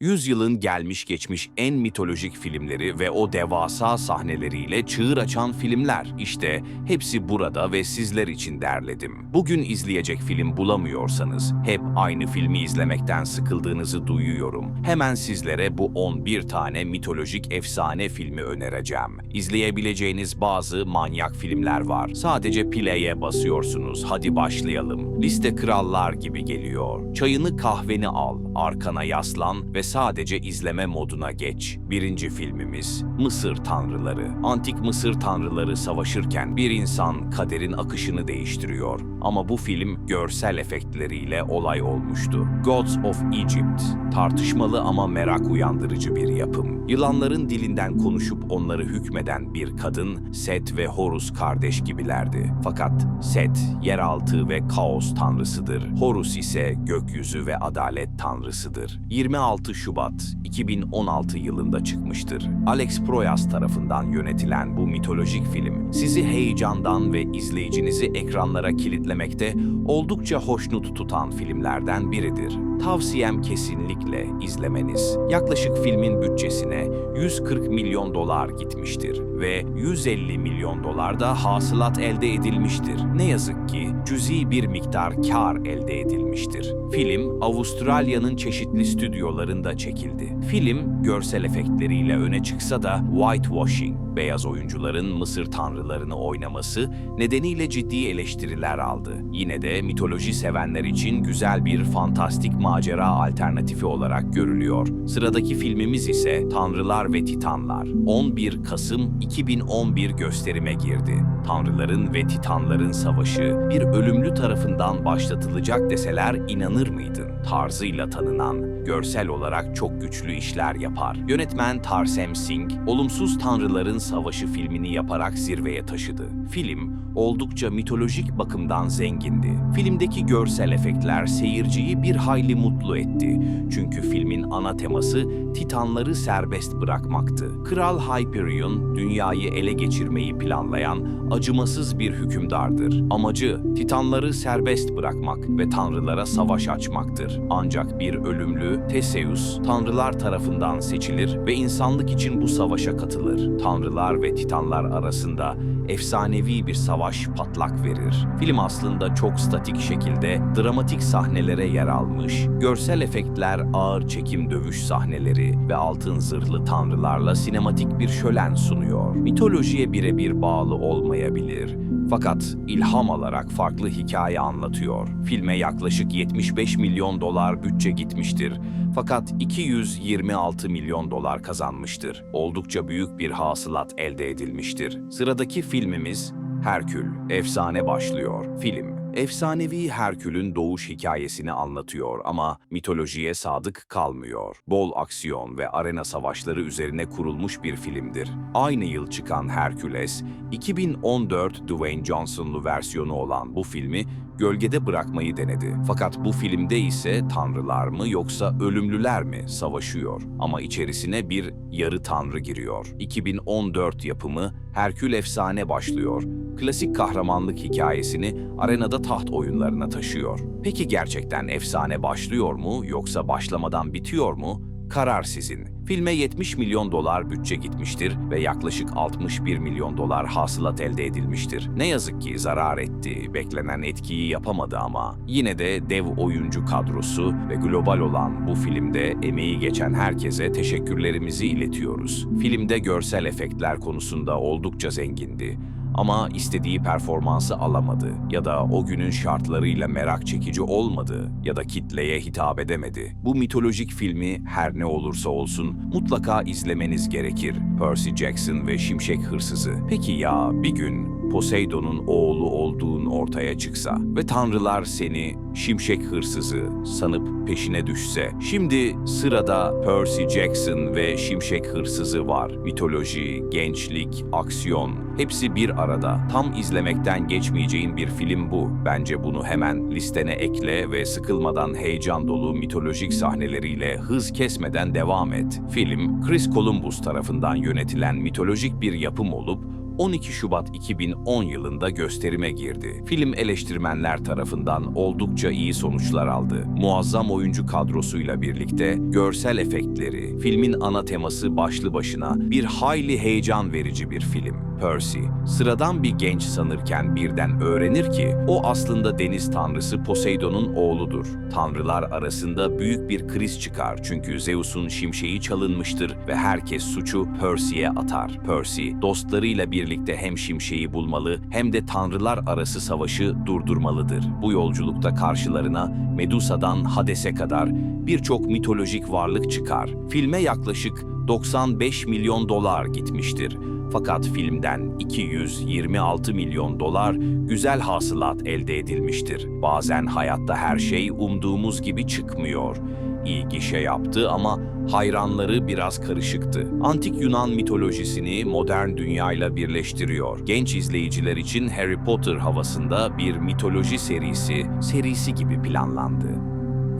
Yüzyılın gelmiş geçmiş en mitolojik filmleri ve o devasa sahneleriyle çığır açan filmler. İşte hepsi burada ve sizler için derledim. Bugün izleyecek film bulamıyorsanız, hep aynı filmi izlemekten sıkıldığınızı duyuyorum. Hemen sizlere bu 11 tane mitolojik efsane filmi önereceğim. İzleyebileceğiniz bazı manyak filmler var. Sadece play'e basıyorsunuz. Hadi başlayalım. Liste krallar gibi geliyor. Çayını kahveni al, arkana yaslan ve sadece izleme moduna geç. Birinci filmimiz Mısır Tanrıları. Antik Mısır tanrıları savaşırken bir insan kaderin akışını değiştiriyor. Ama bu film görsel efektleriyle olay olmuştu. Gods of Egypt. Tartışmalı ama merak uyandırıcı bir yapım. Yılanların dilinden konuşup onları hükmeden bir kadın, Set ve Horus kardeş gibilerdi. Fakat Set yeraltı ve kaos tanrısıdır. Horus ise gökyüzü ve adalet tanrısıdır. 26 Şubat 2016 yılında çıkmıştır. Alex Proyas tarafından yönetilen bu mitolojik film sizi heyecandan ve izleyicinizi ekranlara kilitlemekte oldukça hoşnut tutan filmlerden biridir. Tavsiyem kesinlikle izlemeniz. Yaklaşık filmin bütçesine 140 milyon dolar gitmiştir ve 150 milyon dolar da hasılat elde edilmiştir. Ne yazık ki cüzi bir miktar kar elde edilmiştir. Film Avustralya'nın çeşitli stüdyolarında çekildi. Film görsel efektleriyle öne çıksa da whitewashing, beyaz oyuncuların Mısır tanrılarını oynaması nedeniyle ciddi eleştiriler aldı. Yine de mitoloji sevenler için güzel bir fantastik macera alternatifi olarak görülüyor. Sıradaki filmimiz ise Tanrılar ve Titanlar. 11 Kasım 2011 gösterime girdi. Tanrıların ve Titanların savaşı bir ölümlü tarafından başlatılacak deseler inanır mıydın? Tarzıyla tanınan, görsel olarak çok güçlü işler yapar. Yönetmen Tarsem Singh, Olumsuz Tanrıların Savaşı filmini yaparak zirveye taşıdı. Film oldukça mitolojik bakımdan zengindi. Filmdeki görsel efektler seyirciyi bir hayli mutlu etti. Çünkü filmin ana teması Titanları serbest bırakmaktı. Kral Hyperion, dünyayı ele geçirmeyi planlayan acımasız bir hükümdardır. Amacı Titanları serbest bırakmak ve tanrılara savaş açmaktır. Ancak bir ölümlü Theseus tanrılar tarafından seçilir ve insanlık için bu savaşa katılır. Tanrılar ve Titanlar arasında efsanevi bir savaş patlak verir. Film aslında çok statik şekilde dramatik sahnelere yer almış, görsel efektler, ağır çekim dövüş sahneleri ve altın zırhlı tanrılarla sinematik bir şölen sunuyor. Mitolojiye birebir bağlı olmayabilir. Fakat ilham alarak farklı hikaye anlatıyor. Filme yaklaşık 75 milyon dolar bütçe gitmiştir. Fakat 226 milyon dolar kazanmıştır. Oldukça büyük bir hasılat elde edilmiştir. Sıradaki filmimiz Herkül, efsane başlıyor. Film, efsanevi Herkül'ün doğuş hikayesini anlatıyor ama mitolojiye sadık kalmıyor. Bol aksiyon ve arena savaşları üzerine kurulmuş bir filmdir. Aynı yıl çıkan Hercules, 2014 Dwayne Johnson'lu versiyonu olan bu filmi gölgede bırakmayı denedi. Fakat bu filmde ise tanrılar mı yoksa ölümlüler mi savaşıyor ama içerisine bir yarı tanrı giriyor. 2014 yapımı Herkül efsane başlıyor. Klasik kahramanlık hikayesini arenada taht oyunlarına taşıyor. Peki gerçekten efsane başlıyor mu yoksa başlamadan bitiyor mu? Karar sizin. Filme 70 milyon dolar bütçe gitmiştir ve yaklaşık 61 milyon dolar hasılat elde edilmiştir. Ne yazık ki zarar etti, beklenen etkiyi yapamadı ama yine de dev oyuncu kadrosu ve global olan bu filmde emeği geçen herkese teşekkürlerimizi iletiyoruz. Filmde görsel efektler konusunda oldukça zengindi ama istediği performansı alamadı ya da o günün şartlarıyla merak çekici olmadı ya da kitleye hitap edemedi. Bu mitolojik filmi her ne olursa olsun mutlaka izlemeniz gerekir. Percy Jackson ve Şimşek Hırsızı. Peki ya bir gün Poseidon'un oğlu olduğun ortaya çıksa ve tanrılar seni şimşek hırsızı sanıp peşine düşse. Şimdi sırada Percy Jackson ve şimşek hırsızı var. Mitoloji, gençlik, aksiyon hepsi bir arada. Tam izlemekten geçmeyeceğin bir film bu. Bence bunu hemen listene ekle ve sıkılmadan heyecan dolu mitolojik sahneleriyle hız kesmeden devam et. Film, Chris Columbus tarafından yönetilen mitolojik bir yapım olup 12 Şubat 2010 yılında gösterime girdi. Film eleştirmenler tarafından oldukça iyi sonuçlar aldı. Muazzam oyuncu kadrosuyla birlikte görsel efektleri, filmin ana teması başlı başına bir hayli heyecan verici bir film. Percy, sıradan bir genç sanırken birden öğrenir ki o aslında deniz tanrısı Poseidon'un oğludur. Tanrılar arasında büyük bir kriz çıkar çünkü Zeus'un şimşeği çalınmıştır ve herkes suçu Percy'ye atar. Percy, dostlarıyla birlikte hem şimşeği bulmalı hem de tanrılar arası savaşı durdurmalıdır. Bu yolculukta karşılarına Medusa'dan Hades'e kadar birçok mitolojik varlık çıkar. Filme yaklaşık 95 milyon dolar gitmiştir. Fakat filmden 226 milyon dolar güzel hasılat elde edilmiştir. Bazen hayatta her şey umduğumuz gibi çıkmıyor. İyi gişe yaptı ama hayranları biraz karışıktı. Antik Yunan mitolojisini modern dünyayla birleştiriyor. Genç izleyiciler için Harry Potter havasında bir mitoloji serisi, serisi gibi planlandı.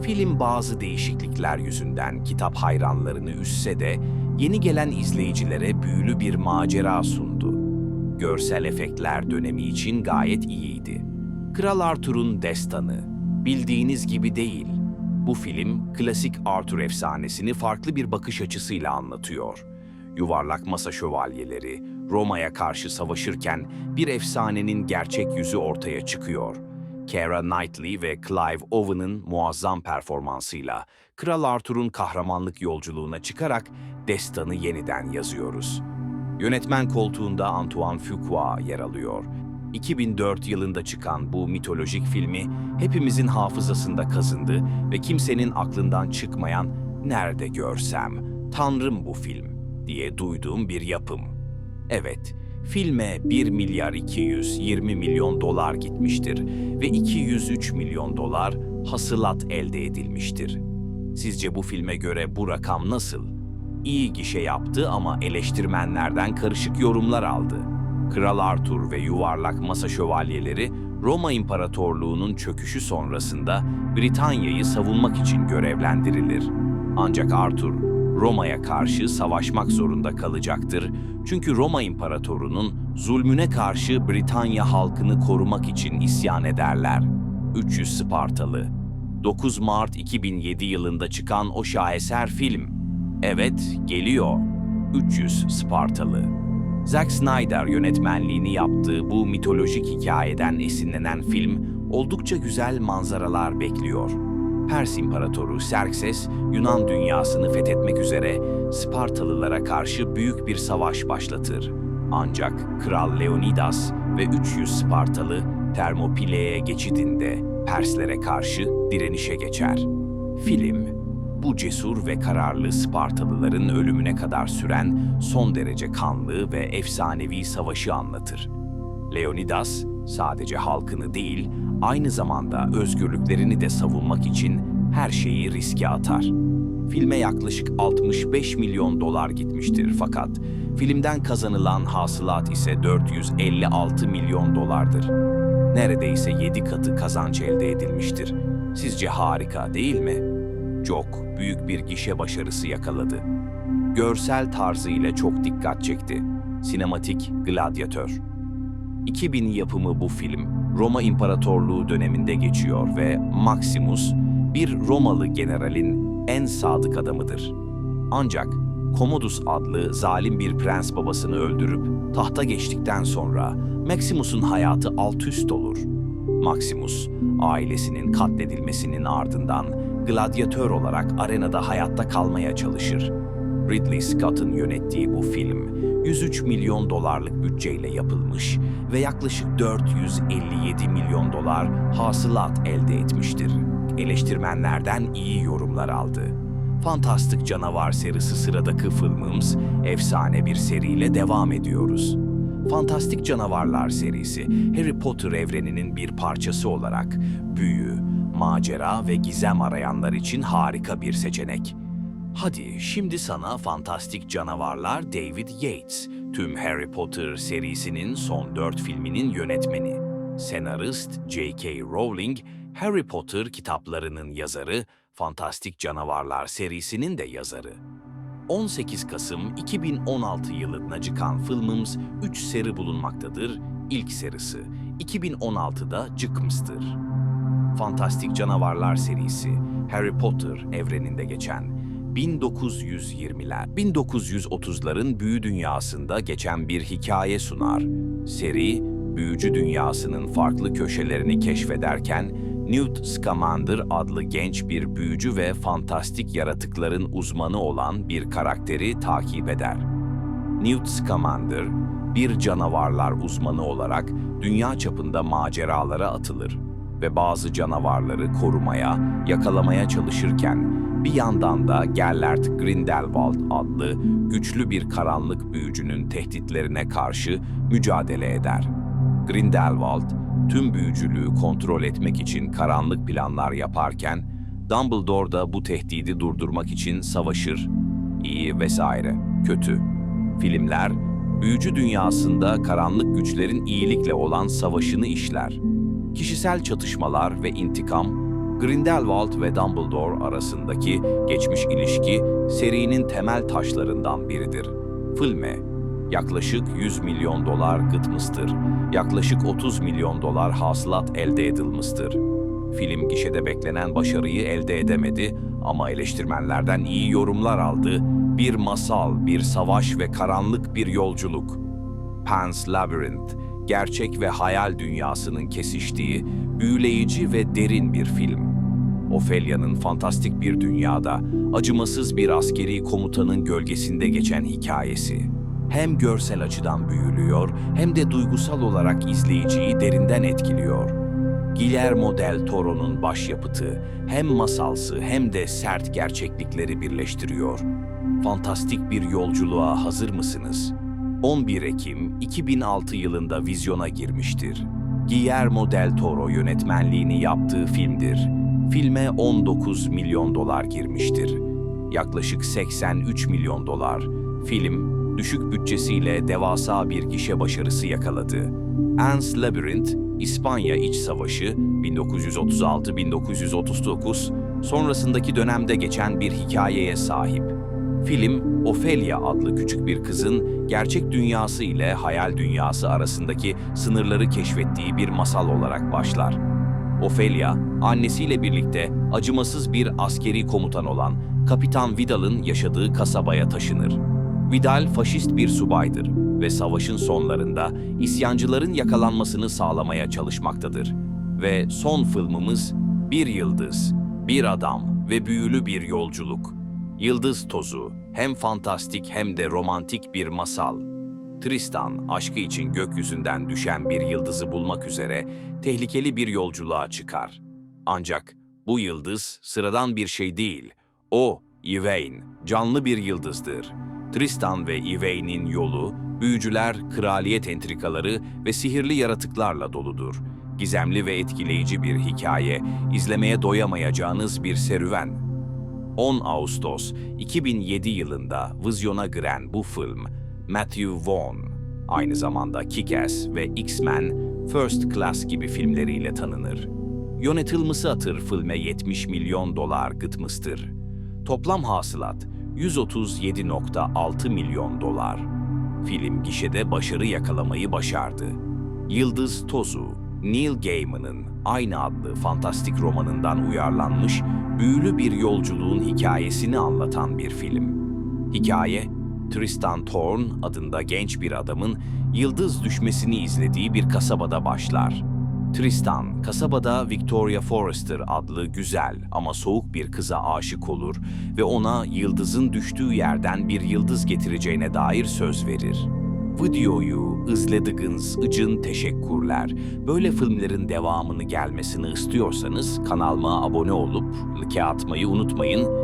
Film bazı değişiklikler yüzünden kitap hayranlarını üsse de yeni gelen izleyicilere büyülü bir macera sundu. Görsel efektler dönemi için gayet iyiydi. Kral Arthur'un destanı bildiğiniz gibi değil. Bu film klasik Arthur efsanesini farklı bir bakış açısıyla anlatıyor. Yuvarlak masa şövalyeleri Roma'ya karşı savaşırken bir efsanenin gerçek yüzü ortaya çıkıyor. Keira Knightley ve Clive Owen'ın muazzam performansıyla Kral Arthur'un kahramanlık yolculuğuna çıkarak destanı yeniden yazıyoruz. Yönetmen koltuğunda Antoine Fuqua yer alıyor. 2004 yılında çıkan bu mitolojik filmi hepimizin hafızasında kazındı ve kimsenin aklından çıkmayan nerede görsem tanrım bu film diye duyduğum bir yapım. Evet, filme 1 milyar 220 milyon dolar gitmiştir ve 203 milyon dolar hasılat elde edilmiştir. Sizce bu filme göre bu rakam nasıl? İyi gişe yaptı ama eleştirmenlerden karışık yorumlar aldı. Kral Arthur ve yuvarlak masa şövalyeleri Roma İmparatorluğu'nun çöküşü sonrasında Britanya'yı savunmak için görevlendirilir. Ancak Arthur Roma'ya karşı savaşmak zorunda kalacaktır. Çünkü Roma İmparatoru'nun zulmüne karşı Britanya halkını korumak için isyan ederler. 300 Spartalı 9 Mart 2007 yılında çıkan o şaheser film. Evet, geliyor. 300 Spartalı. Zack Snyder yönetmenliğini yaptığı bu mitolojik hikayeden esinlenen film oldukça güzel manzaralar bekliyor. Pers İmparatoru Xerxes, Yunan dünyasını fethetmek üzere Spartalılara karşı büyük bir savaş başlatır. Ancak Kral Leonidas ve 300 Spartalı Termopile'ye geçidinde Perslere karşı direnişe geçer. Film, bu cesur ve kararlı Spartalıların ölümüne kadar süren son derece kanlı ve efsanevi savaşı anlatır. Leonidas sadece halkını değil, aynı zamanda özgürlüklerini de savunmak için her şeyi riske atar. Filme yaklaşık 65 milyon dolar gitmiştir fakat filmden kazanılan hasılat ise 456 milyon dolardır. Neredeyse 7 katı kazanç elde edilmiştir. Sizce harika değil mi? Çok büyük bir gişe başarısı yakaladı. Görsel tarzıyla çok dikkat çekti. Sinematik gladyatör. 2000 yapımı bu film Roma İmparatorluğu döneminde geçiyor ve Maximus bir Romalı generalin en sadık adamıdır. Ancak Commodus adlı zalim bir prens babasını öldürüp tahta geçtikten sonra Maximus'un hayatı alt üst olur. Maximus, ailesinin katledilmesinin ardından gladyatör olarak arenada hayatta kalmaya çalışır. Ridley Scott'ın yönettiği bu film 103 milyon dolarlık bütçeyle yapılmış ve yaklaşık 457 milyon dolar hasılat elde etmiştir. Eleştirmenlerden iyi yorumlar aldı. Fantastik Canavar serisi sıradaki filmimiz efsane bir seriyle devam ediyoruz. Fantastik Canavarlar serisi Harry Potter evreninin bir parçası olarak büyü, macera ve gizem arayanlar için harika bir seçenek. Hadi şimdi sana Fantastik Canavarlar David Yates, tüm Harry Potter serisinin son dört filminin yönetmeni. Senarist J.K. Rowling, Harry Potter kitaplarının yazarı, Fantastik Canavarlar serisinin de yazarı. 18 Kasım 2016 yılına çıkan filmimiz 3 seri bulunmaktadır. İlk serisi 2016'da çıkmıştır. Fantastik Canavarlar serisi Harry Potter evreninde geçen 1920'ler, 1930'ların büyü dünyasında geçen bir hikaye sunar. Seri, büyücü dünyasının farklı köşelerini keşfederken Newt Scamander adlı genç bir büyücü ve fantastik yaratıkların uzmanı olan bir karakteri takip eder. Newt Scamander, bir canavarlar uzmanı olarak dünya çapında maceralara atılır ve bazı canavarları korumaya, yakalamaya çalışırken bir yandan da Gellert Grindelwald adlı güçlü bir karanlık büyücünün tehditlerine karşı mücadele eder. Grindelwald, tüm büyücülüğü kontrol etmek için karanlık planlar yaparken, Dumbledore da bu tehdidi durdurmak için savaşır. İyi vesaire, kötü. Filmler, büyücü dünyasında karanlık güçlerin iyilikle olan savaşını işler. Kişisel çatışmalar ve intikam, Grindelwald ve Dumbledore arasındaki geçmiş ilişki serinin temel taşlarından biridir. Filme yaklaşık 100 milyon dolar gıtmıştır. Yaklaşık 30 milyon dolar hasılat elde edilmiştir. Film gişede beklenen başarıyı elde edemedi ama eleştirmenlerden iyi yorumlar aldı. Bir masal, bir savaş ve karanlık bir yolculuk. Pan's Labyrinth, gerçek ve hayal dünyasının kesiştiği, büyüleyici ve derin bir film. Ophelia'nın fantastik bir dünyada, acımasız bir askeri komutanın gölgesinde geçen hikayesi. Hem görsel açıdan büyülüyor, hem de duygusal olarak izleyiciyi derinden etkiliyor. Guillermo del Toro'nun başyapıtı hem masalsı hem de sert gerçeklikleri birleştiriyor. Fantastik bir yolculuğa hazır mısınız? 11 Ekim 2006 yılında vizyona girmiştir. Guillermo del Toro yönetmenliğini yaptığı filmdir. Filme 19 milyon dolar girmiştir. Yaklaşık 83 milyon dolar. Film düşük bütçesiyle devasa bir gişe başarısı yakaladı. Anne's Labyrinth, İspanya İç Savaşı 1936-1939 sonrasındaki dönemde geçen bir hikayeye sahip. Film, Ophelia adlı küçük bir kızın gerçek dünyası ile hayal dünyası arasındaki sınırları keşfettiği bir masal olarak başlar. Ophelia, annesiyle birlikte acımasız bir askeri komutan olan Kapitan Vidal'ın yaşadığı kasabaya taşınır. Vidal faşist bir subaydır ve savaşın sonlarında isyancıların yakalanmasını sağlamaya çalışmaktadır. Ve son filmimiz Bir Yıldız, Bir Adam ve Büyülü Bir Yolculuk. Yıldız Tozu hem fantastik hem de romantik bir masal. Tristan, aşkı için gökyüzünden düşen bir yıldızı bulmak üzere tehlikeli bir yolculuğa çıkar. Ancak bu yıldız sıradan bir şey değil. O, Yvain, canlı bir yıldızdır. Tristan ve Yvain'in yolu, büyücüler, kraliyet entrikaları ve sihirli yaratıklarla doludur. Gizemli ve etkileyici bir hikaye, izlemeye doyamayacağınız bir serüven. 10 Ağustos 2007 yılında vizyona giren bu film, Matthew Vaughn, aynı zamanda Kick-Ass ve X-Men, First Class gibi filmleriyle tanınır. Yönetilmesi atır filme 70 milyon dolar gıtmıştır. Toplam hasılat 137.6 milyon dolar. Film gişede başarı yakalamayı başardı. Yıldız Tozu, Neil Gaiman'ın aynı adlı fantastik romanından uyarlanmış büyülü bir yolculuğun hikayesini anlatan bir film. Hikaye, Tristan Thorn adında genç bir adamın yıldız düşmesini izlediği bir kasabada başlar. Tristan, kasabada Victoria Forrester adlı güzel ama soğuk bir kıza aşık olur ve ona yıldızın düştüğü yerden bir yıldız getireceğine dair söz verir. Videoyu izlediğiniz için teşekkürler. Böyle filmlerin devamını gelmesini istiyorsanız kanalıma abone olup like atmayı unutmayın.